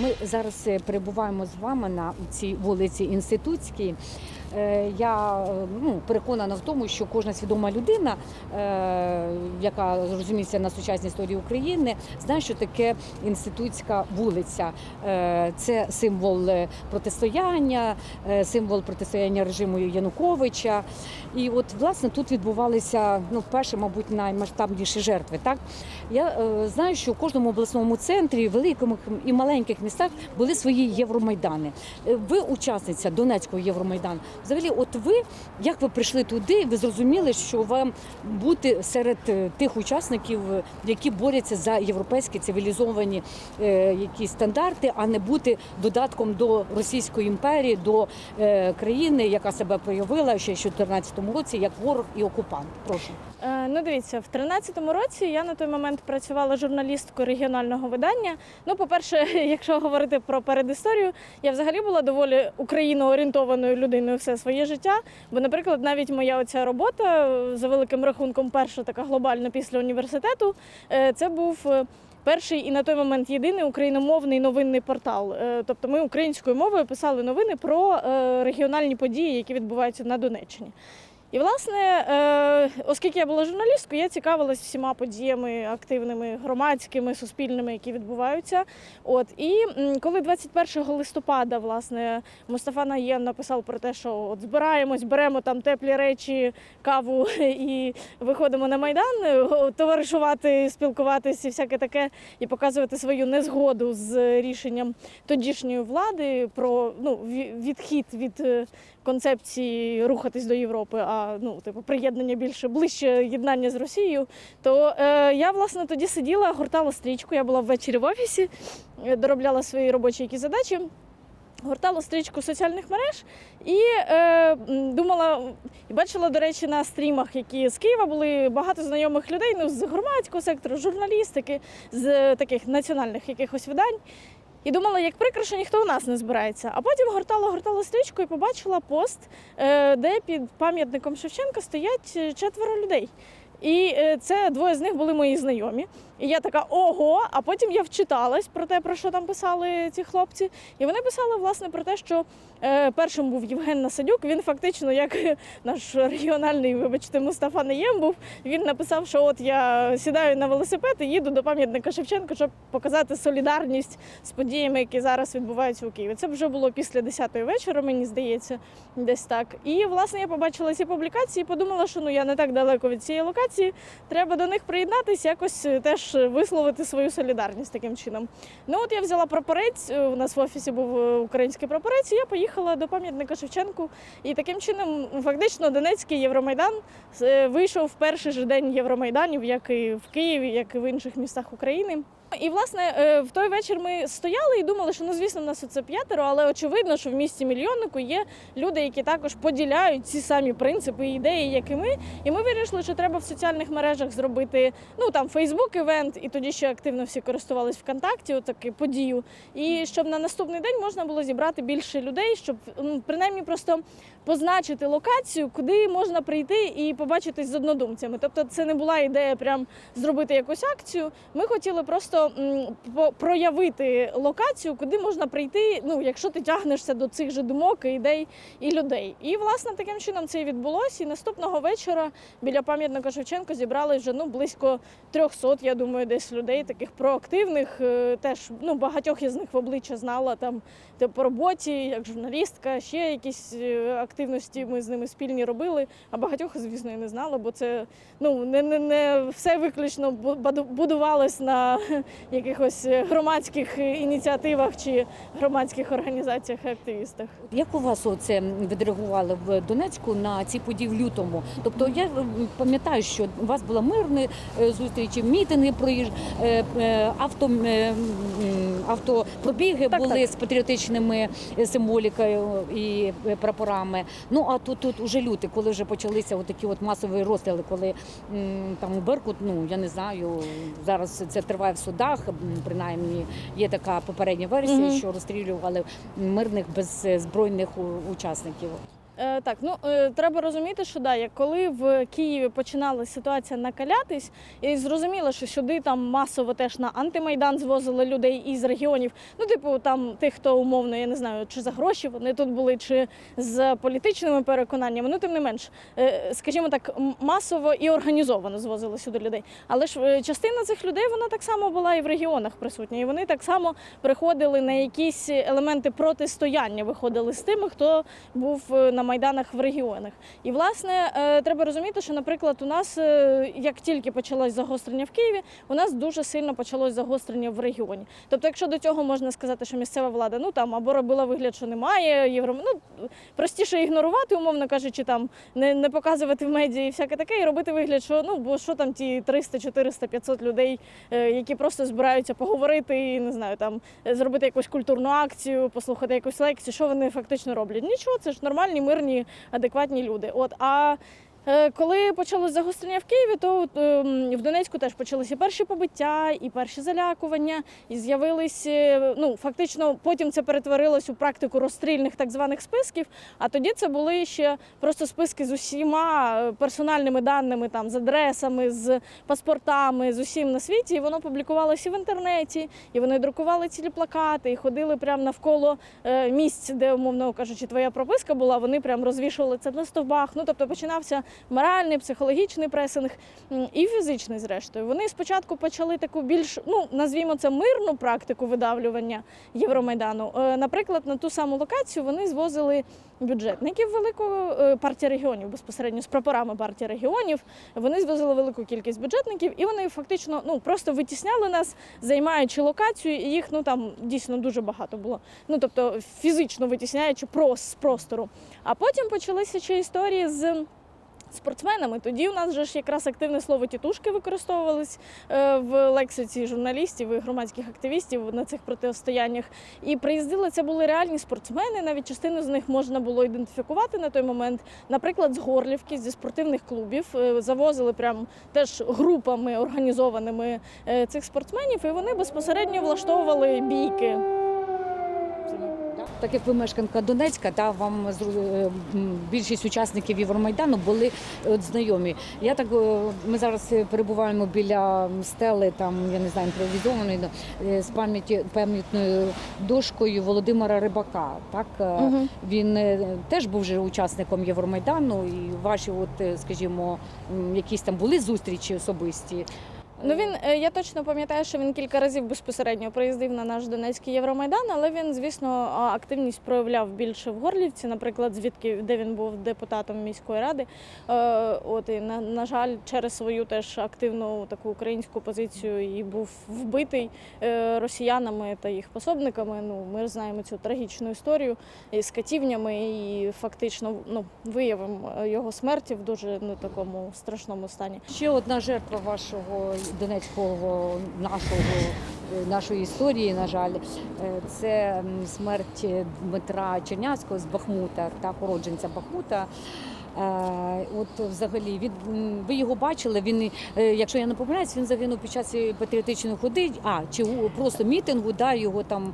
Ми зараз е, перебуваємо з вами на цій вулиці Інститутській. Е, Я ну, переконана в тому, що кожна свідома людина, е, яка розуміється на сучасній історії України, знає, що таке інститутська вулиця. Е, Це символ протистояння, символ протистояння режиму Януковича. І от власне тут відбувалися ну, перші, мабуть, наймасштабніші жертви. Так я знаю, що в кожному обласному центрі, великих і маленьких містах були свої євромайдани. Ви учасниця Донецького Євромайдану. Взагалі, от ви як ви прийшли туди, ви зрозуміли, що вам бути серед е, тих учасників, е, які борються за європейські цивілізовані е, якісь стандарти, а не бути додатком до Російської імперії, до е, країни, яка себе проявила ще в 2014 році як ворог і окупант. Прошу. Е, Ну, дивіться, в 13-му році я на той момент працювала журналісткою регіонального видання. Ну, по-перше, якщо говорити про передісторію, я взагалі була доволі україноорієнтованою людиною все своє життя. Бо, наприклад, навіть моя оця робота е, за великим рахунком, перша така глобальна після університету, е, це був. е, Перший і на той момент єдиний україномовний новинний портал. Тобто ми українською мовою писали новини про регіональні події, які відбуваються на Донеччині. І, власне, е, оскільки я була журналісткою, я цікавилась всіма подіями активними, громадськими, суспільними, які відбуваються. От і коли 21 листопада, власне, Мустафа Наєм написав про те, що от збираємось, беремо там теплі речі, каву і виходимо на майдан, е, товаришувати, спілкуватися, і всяке таке, і показувати свою незгоду з рішенням тодішньої влади про ну ві- відхід від е, концепції рухатись до Європи, ну типу приєднання більше ближче єднання з Росією. То е, я власне тоді сиділа, гортала стрічку. Я була ввечері в офісі, е, доробляла свої робочі якісь задачі. Гортала стрічку соціальних мереж і е, думала, і бачила, до речі, на стрімах, які з Києва були багато знайомих людей ну, з громадського сектору, журналістики, з таких національних якихось видань. І думала, як прикро, що ніхто у нас не збирається. А потім гортала, гортала стрічку і побачила пост, е, де під пам'ятником Шевченка стоять е, четверо людей. І е, це двоє з них були мої знайомі. І я така ого. А потім я вчиталась про те, про що там писали ці хлопці. І вони писали власне про те, що е, першим був Євген Насадюк. Він фактично, як наш регіональний, вибачте, Мустафа Наєм був. Він написав, що от я сідаю на велосипед і їду до пам'ятника Шевченка, щоб показати солідарність з подіями, які зараз відбуваються у Києві. Це вже було після 10-ї вечора, мені здається, десь так. І власне я побачила ці публікації, і подумала, що ну я не так далеко від цієї локації. Треба до них приєднатись, якось е, теж висловити свою солідарність таким чином. Ну от я взяла прапорець. е, У нас в офісі був е, український прапорець. і Я поїхала до пам'ятника Шевченку. І таким чином, фактично, Донецький Євромайдан е, вийшов в перший же день Євромайданів, як і в Києві, як і в інших містах України. І власне е, в той вечір ми стояли і думали, що ну звісно, в нас це п'ятеро, але очевидно, що в місті мільйоннику є люди, які також поділяють ці самі принципи і ідеї, як і ми. І ми вирішили, що треба в соціальних мережах зробити ну там Фейсбук івент, і тоді ще активно всі користувались ВКонтакті, отаку подію. І щоб на наступний день можна було зібрати більше людей, щоб ну, принаймні просто позначити локацію, куди можна прийти і побачитись з однодумцями. Тобто, це не була ідея прям зробити якусь акцію. Ми хотіли просто по- проявити локацію, куди можна прийти. Ну, якщо ти тягнешся до цих же думок, ідей і людей. І власне таким чином це і відбулося. І наступного вечора біля пам'ятника Шевченка зібрали вже ну близько 300, я думаю, десь людей, таких проактивних. Е, Теж ну багатьох із них в обличчя знала там де по роботі, як журналістка, ще якісь е, активності ми з ними спільні робили. А багатьох, звісно, і не знала, бо це ну не, не, не все виключно бу- будувалось на якихось громадських ініціативах чи громадських організаціях і активістах. Як у вас оце відреагували в Донецьку на ці події в лютому? Тобто я пам'ятаю, що у вас були мирні е, зустрічі, мітинги, проїж, е, е, авто, автопробіги Так, були так. з патріотичними е, символікою і е, прапорами. Ну а тут, тут уже люти, коли вже почалися такі от масові розстріли, коли там у Беркут, ну я не знаю, зараз це триває в судах, принаймні є така попередня версія, Мгм. що розстрілювали мирних беззбройних учасників. Е, так, ну е, треба розуміти, що да, коли в Києві починала ситуація накалятись, і зрозуміло, що сюди там масово теж на антимайдан звозили людей із регіонів. Ну, типу, там тих, хто умовно, я не знаю, чи за гроші вони тут були, чи з політичними переконаннями. Ну, тим не менш, е, скажімо так, масово і організовано звозили сюди людей. Але ж частина цих людей вона так само була і в регіонах присутня, і вони так само приходили на якісь елементи протистояння, виходили з тими, хто був на майданах в регіонах. І власне е, треба розуміти, що, наприклад, у нас е, як тільки почалось загострення в Києві, у нас дуже сильно почалось загострення в регіоні. Тобто, якщо до цього можна сказати, що місцева влада ну там або робила вигляд, що немає євро, ну простіше ігнорувати, умовно кажучи, там не, не показувати в медіа і всяке таке, і робити вигляд, що ну бо що там ті 300, 400, 500 людей, е, які просто збираються поговорити, і не знаю, там зробити якусь культурну акцію, послухати якусь лекцію. Що вони фактично роблять? Нічого, це ж нормальні, мирні, адекватні люди. От а. Е, Коли почалось загострення в Києві, то ем, в Донецьку теж почалися перші побиття і перші залякування, і з'явились е, ну фактично потім це перетворилось у практику розстрільних так званих списків. А тоді це були ще просто списки з усіма е, персональними даними, там з адресами, з паспортами, з усім на світі. І воно публікувалося в інтернеті, і вони друкували цілі плакати, і ходили прямо навколо е, місць, де, умовно кажучи, твоя прописка була. Вони прям розвішували це на стовбах. Ну тобто починався моральний, психологічний пресинг і фізичний, зрештою. Вони спочатку почали таку більш, ну назвімо це мирну практику видавлювання Євромайдану. Е, Наприклад, на ту саму локацію вони звозили бюджетників великого е, партії регіонів безпосередньо з прапорами партії регіонів. Вони звозили велику кількість бюджетників, і вони фактично ну просто витісняли нас, займаючи локацію, і їх ну там дійсно дуже багато було. Ну тобто фізично витісняючи прос з простору. А потім почалися ще історії з. Спортсменами тоді у нас же ж якраз активне слово тітушки використовувались е, в лексиці журналістів і громадських активістів на цих протистояннях. І приїздили це були реальні спортсмени. Навіть частину з них можна було ідентифікувати на той момент. Наприклад, з Горлівки, зі спортивних клубів е, завозили прям теж групами організованими е, цих спортсменів, і вони безпосередньо влаштовували бійки. Так як ви мешканка Донецька, та вам е, більшість учасників Євромайдану були от знайомі. Я так е, ми зараз е, перебуваємо біля стели, там я не знаю, імпровізованої е, з пам'яті пам'ятною дошкою Володимира Рибака. Так Е, Мгм. він е, теж був вже учасником Євромайдану, і ваші, от е, скажімо, якісь там були зустрічі особисті. Ну він е, я точно пам'ятаю, що він кілька разів безпосередньо приїздив на наш Донецький Євромайдан, але він, звісно, активність проявляв більше в Горлівці, наприклад, звідки де він був депутатом міської ради. Е, От і на, на жаль, через свою теж активну таку українську позицію і був вбитий е, росіянами та їх пособниками. Ну ми знаємо цю трагічну історію із катівнями, і фактично ну виявом його смерті в дуже ну такому страшному стані. Ще одна жертва вашого донецького нашого е, нашої історії, на жаль, е, це смерть Дмитра Чернявського з Бахмута та уродженця Бахмута. Е, От взагалі він ви його бачили. Він, якщо я не помиляюсь, він загинув під час патріотичної ходи, а чи просто мітингу, да, його там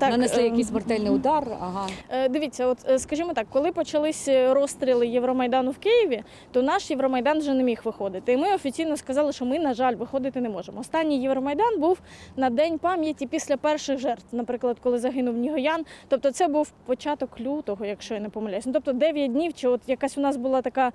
ну, нанесли якийсь смертельний удар. Ага. Е, Дивіться, от е, скажімо так, коли почались е, розстріли Євромайдану в Києві, то наш Євромайдан вже не міг виходити. І ми офіційно сказали, що ми, на жаль, виходити не можемо. Останній Євромайдан був на день пам'яті після перших жертв, наприклад, коли загинув Нігоян. Тобто, це був початок лютого, якщо я не помиляюсь. Ну, тобто 9 днів, чи от якась у нас була така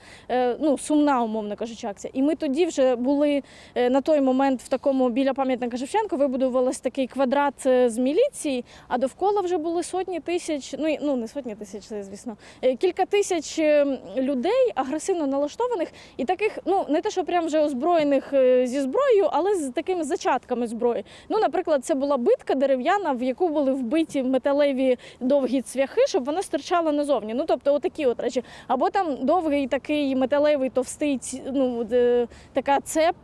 ну, сумна, умовно кажучи, акція. І ми тоді вже були на той момент в такому біля пам'ятника Шевченко вибудувалось такий квадрат з міліції, а довкола вже були сотні тисяч, ну ну не сотні тисяч, це звісно, е, кілька тисяч е, людей агресивно налаштованих і таких, ну не те, що прям вже озброєних е, зі зброєю, але з такими зачатками зброї. Ну, наприклад, це була битка дерев'яна, в яку були вбиті металеві довгі цвяхи, щоб вона стирчала назовні. Ну тобто, отакі от речі. Або там довгий такий металевий товстий, ну така цеп,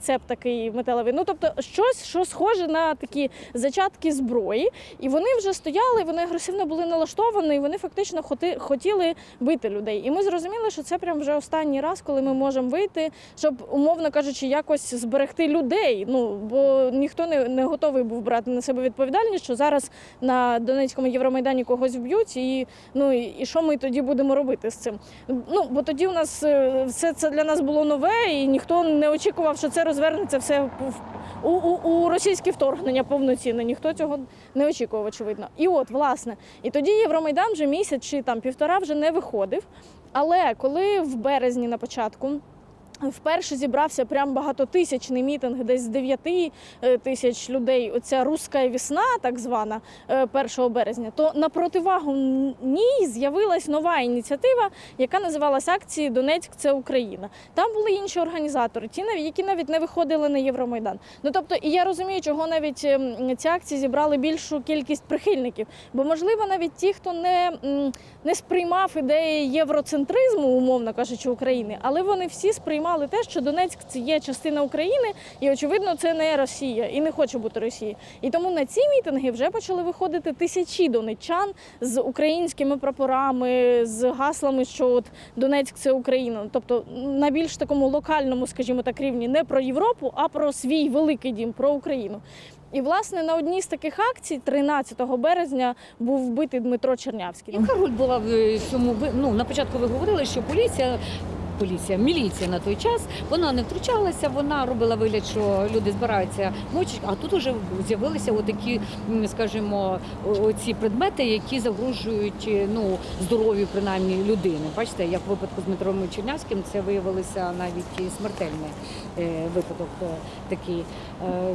цеп такий металевий. Ну тобто, щось, що схоже на такі зачатки зброї. І вони вже стояли, вони агресивно були налаштовані, і вони фактично хотіли бити людей. І ми зрозуміли, що це прям вже останній раз, коли ми можемо вийти, щоб, умовно кажучи, якось зберегти людей. Ну бо ніхто не, не готовий був брати на себе відповідальність, що зараз на Донецькому Євромайдані когось вб'ють, і ну і, і що ми тоді будемо робити з цим? Ну бо тоді у нас е, все це для нас було нове, і ніхто не очікував, що це розвернеться все у, у, у російське вторгнення повноцінне. Ніхто цього не очікував, очевидно. І от, власне, і тоді Євромайдан вже місяць чи там півтора вже не виходив. Але коли в березні на початку. Вперше зібрався прям багатотисячний мітинг, десь з 9 е, тисяч людей. Оця руська весна, так звана, е, 1 березня. То на противагу ній з'явилась нова ініціатива, яка називалась акції Донецьк це Україна. Там були інші організатори, ті навіть які навіть не виходили на Євромайдан. Ну тобто, і я розумію, чого навіть ем, ці акції зібрали більшу кількість прихильників. Бо можливо, навіть ті, хто не, не сприймав ідеї євроцентризму, умовно кажучи, України, але вони всі сприймали те, що Донецьк це є частина України, і очевидно, це не Росія і не хоче бути Росією. І тому на ці мітинги вже почали виходити тисячі донеччан з українськими прапорами, з гаслами, що от Донецьк це Україна. Тобто на більш такому локальному, скажімо так, рівні не про Європу, а про свій великий дім, про Україну. І власне на одній з таких акцій, 13 березня, був вбитий Дмитро Чернявський. Яка роль була в цьому ну, на початку ви говорили, що поліція. Поліція, міліція на той час вона не втручалася, вона робила вигляд, що люди збираються ночі, а тут вже з'явилися отакі, скажімо, оці предмети, які загрожують е, ну, здоров'ю принаймні людини. Бачите, як в випадку з Дмитром Чернявським, це виявилося навіть смертельний е, випадок е, такий.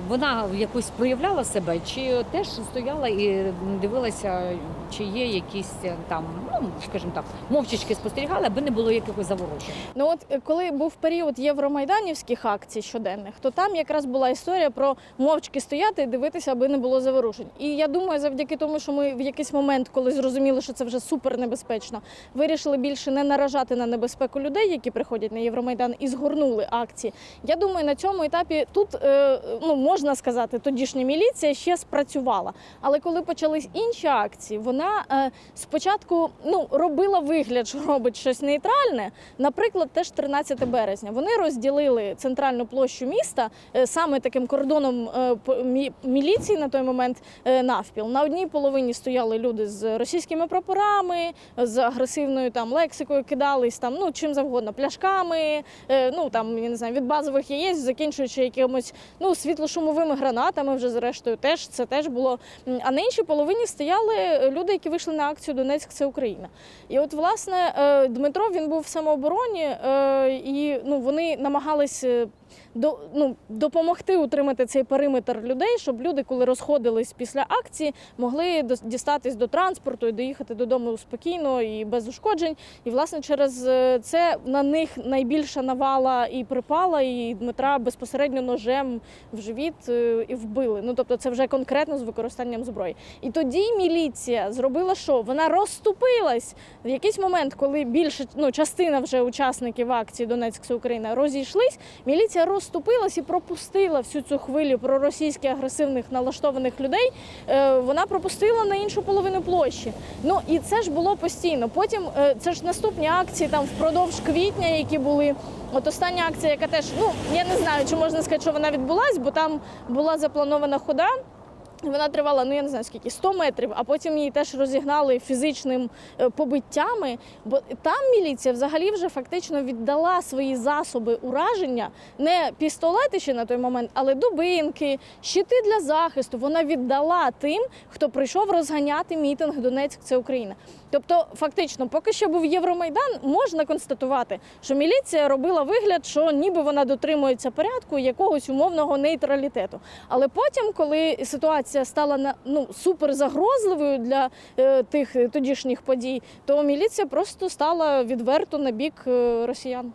Вона якось проявляла себе, чи теж стояла і дивилася, чи є якісь там, ну скажімо так, мовчечки спостерігали, аби не було якихось заворушень. Ну от е, коли був період євромайданівських акцій щоденних, то там якраз була історія про мовчки стояти і дивитися, аби не було заворушень. І я думаю, завдяки тому, що ми в якийсь момент, коли зрозуміли, що це вже супер небезпечно, вирішили більше не наражати на небезпеку людей, які приходять на Євромайдан, і згорнули акції. Я думаю, на цьому етапі тут е, ну можна сказати, тодішня міліція ще спрацювала. Але коли почались інші акції, вона е, спочатку ну робила вигляд, що робить щось нейтральне. Наприклад, теж 13 березня. Вони розділили центральну площу міста е, саме таким кордоном е, міліції на той момент е, навпіл. На одній половині стояли люди з російськими прапорами, з агресивною там лексикою, кидались там, ну чим завгодно, пляшками, ну там я не знаю, від базових яєць, закінчуючи якимось ну світлошумовими гранатами. Вже зрештою, теж це теж було. А на іншій половині стояли люди, які вийшли на акцію Донецьк це Україна. І от власне Дмитро він був в самообороні, і ну вони намагались. До, ну, допомогти утримати цей периметр людей, щоб люди, коли розходились після акції, могли дістатись до транспорту і доїхати додому спокійно і без ушкоджень. І власне через е, це на них найбільша навала і припала, і Дмитра безпосередньо ножем в живіт е, і вбили. Ну тобто, це вже конкретно з використанням зброї. І тоді міліція зробила що? Вона розступилась в якийсь момент, коли більше ну частина вже учасників акції Донецьк Україна розійшлись. Міліція розступилась і пропустила всю цю хвилю проросійськи агресивних налаштованих людей. Е, Вона пропустила на іншу половину площі. Ну і це ж було постійно. Потім е, це ж наступні акції там впродовж квітня, які були. От остання акція, яка теж ну я не знаю, чи можна сказати, що вона відбулась, бо там була запланована хода. Вона тривала, ну я не знаю скільки, 100 метрів, а потім її теж розігнали фізичним е, побиттями. Бо там міліція взагалі вже фактично віддала свої засоби ураження, не пістолети ще на той момент, але дубинки, щити для захисту. Вона віддала тим, хто прийшов розганяти мітинг Донецьк це Україна. Тобто, фактично, поки що був Євромайдан, можна констатувати, що міліція робила вигляд, що ніби вона дотримується порядку якогось умовного нейтралітету. Але потім, коли ситуація стала ну супер загрозливою для е, тих е, тодішніх подій, то міліція просто стала відверто на бік е, росіян.